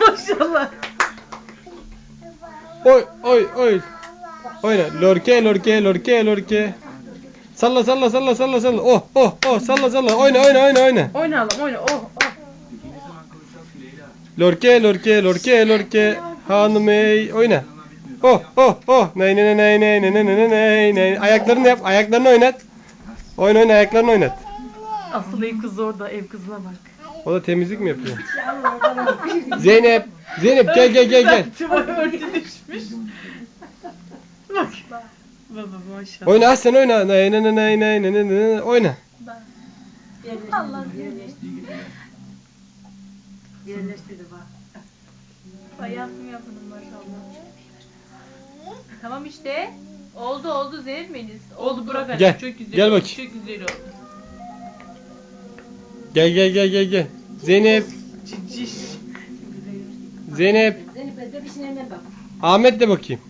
Maşallah. Oy oy oy. Oyna. Lorke lorke lorke lorke. Salla salla salla salla salla. Oh oh oh salla salla. Oyna oyna oyna oyna. Oynayalım oyna. Oh oh. Lorke lorke lorke lorke. Hanım ey oyna. Oh oh oh. Ney ney ney ney ney ney ney ney ney. Ayaklarını yap. Ayaklarını oynat. Oyna oyna ayaklarını oynat. Asıl ev kızı orada. Ev kızına bak. O da temizlik mi yapıyor? Zeynep. Zeynep gel gel gel gel. Tüm örtü düşmüş. Bak. Baba maşallah. Oyna sen oyna. Ney ney ney ney ney ney ney. Oyna. Allah Yerleştirdi bak. Bayağı mı maşallah. Tamam işte. Oldu oldu Zeynep Oldu bırak hadi. Gel, Çok güzel gel oldu, bakayım. Çok güzel oldu. Gel gel gel gel gel. Zeynep. Zeynep. Zeynep bebişin eline bak. Ahmet de bakayım.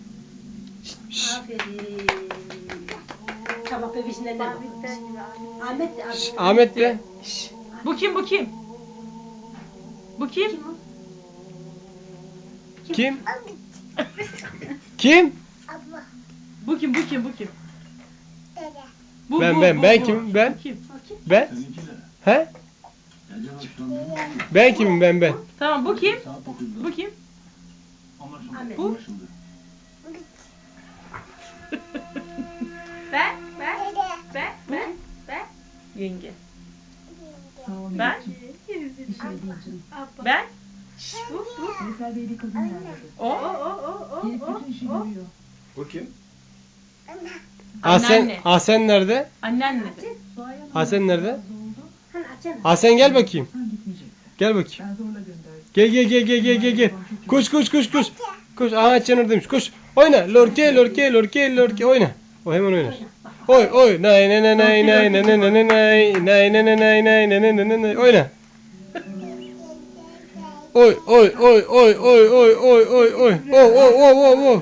Aferin. Tamam bebişin eline bak. Ahmet de Şş, Ahmet. De. Şş. Bu kim bu kim? Bu kim? Kim? Kim? Bu kim bu kim bu kim? Bu, Ben, bu, ben, bu, ben bu. kimim, ben? Bu Kim? Ben? He? Ben kimim ben ben? Tamam bu kim? Bu kim? Bu? Ben, ben, ben, ben, ben. Yenge. Ben? Ben? Şş, bu, bu. O? O, o, o, o, o, o. Bu kim? Hasan, Anneanne. Hasan nerede? Annen nerede? Hasan nerede? Hani. Hasan gel bakayım. Gel bakayım. Gel gel gel gel gel gel gel. Koş koş koş koş. Koş. Aha Can oradaymış. Koş. Oyna. Lorke lorke lorke lorke oyna. O hemen oynar. Oy oy. Nay nay nay nay nay nay nay nay nay nay nay nay nay nay nay nay nay nay oyna. Oy oy oy oy oy oy oy oy oy. Oh oh oh oh oh.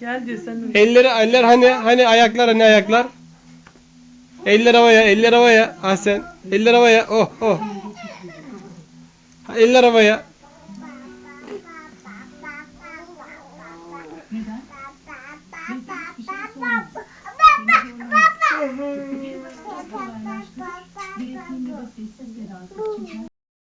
Gel diyor sen de. Elleri eller hani hani ayaklar hani ayaklar. Eller havaya, eller havaya. Hasan. Eller havaya. Oh oh. Eller havaya. Neden? Neden?